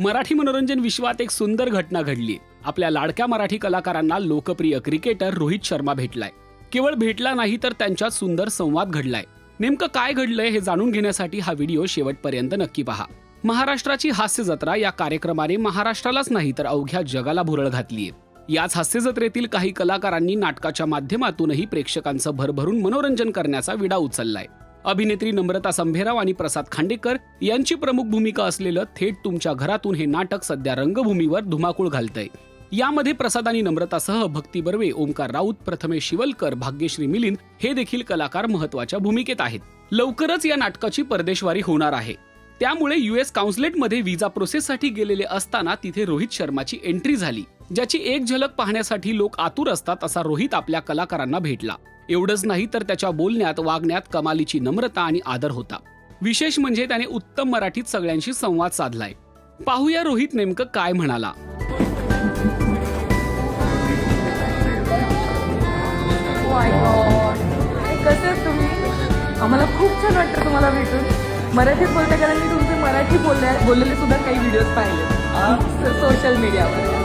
मराठी मनोरंजन विश्वात एक सुंदर घटना घडली. आपल्या लाडक्या मराठी कलाकारांना लोकप्रिय क्रिकेटर रोहित शर्मा भेटलाय. केवळ भेटला नाही तर त्यांच्यात सुंदर संवाद घडलाय. नेमकं काय घडलंय हे जाणून घेण्यासाठी हा व्हिडिओ शेवटपर्यंत नक्की पहा. महाराष्ट्राची हास्य जत्रा या कार्यक्रमाने महाराष्ट्रालाच नाही तर अवघ्या जगाला भुरळ घातलीय. याच हास्य जत्रेतील काही कलाकारांनी नाटकाच्या माध्यमातूनही प्रेक्षकांचं भरभरून मनोरंजन करण्याचा विडा उचललाय. अभिनेत्री नम्रता संभेराव आणि प्रसाद खांडेकर यांची प्रमुख भूमिका असलेलं थेट तुमच्या घरातून हे नाटक सध्या रंगभूमीवर धुमाकूळ घालतंय. यामध्ये प्रसाद आणि नम्रतासह भक्ती बर्वे ओमकार राऊत प्रथमेश शिवलकर भाग्यश्री मिलिंद हे देखील कलाकार महत्त्वाच्या भूमिकेत आहेत. लवकरच या नाटकाची परदेशवारी होणार आहे. त्यामुळे युएस काउन्सिलेटमध्ये व्हिसा प्रोसेससाठी गेलेले असताना तिथे रोहित शर्माची एंट्री झाली. ज्याची एक झलक पाहण्यासाठी लोक आतुर असतात असा रोहित आपल्या कलाकारांना भेटला. एवढंच नाही तर त्याच्या बोलण्यात वागण्यात कमालीची नम्रता आणि आदर होता. विशेष म्हणजे त्याने उत्तम मराठीत सगळ्यांशी संवाद साधलाय. पाहूया रोहित नेमकं काय म्हणाला. कसे तुम्ही? आम्हाला खूप छान वाटतं तुम्हाला भेटून. मराठीत बोलता कारण मी तुमचे मराठी बोलले बोललेले सुद्धा काही व्हिडिओज पाहिले. सोशल मीडियावर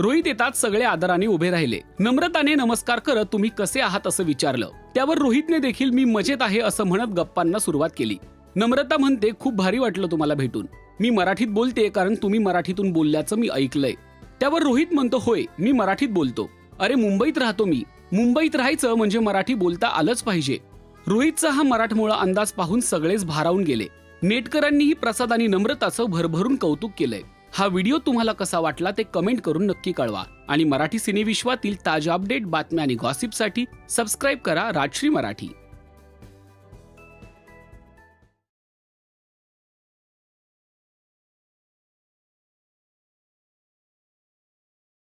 रोहित येतात सगळे आदराने उभे राहिले. नम्रताने नमस्कार करत तुम्ही कसे आहात असं विचारलं. त्यावर रोहितने देखील मी मजेत आहे असं म्हणत गप्पांना सुरुवात केली. नम्रता म्हणते खूप भारी वाटलं तुम्हाला भेटून. मी मराठीत बोलते कारण तुम्ही मराठीतून बोलल्याचं मी ऐकलंय. त्यावर रोहित म्हणतो होय मी मराठीत बोलतो. अरे मुंबईत राहतो मी. मुंबईत राहायचं म्हणजे मराठी बोलता आलंच पाहिजे. रोहितचा हा मराठमोळा अंदाज पाहून सगळेच भारावून गेले. नेटकरांनीही प्रसाद आणि नम्रताचं भरभरून कौतुक केलंय. हा व्हिडिओ तुम्हाला कसा वाटला ते कमेंट करून नक्की कळवा. आणि मराठी सिनेविश्वातील ताज्या अपडेट बातम्या आणि गॉसिपसाठी सबस्क्राईब करा राजश्री मराठी.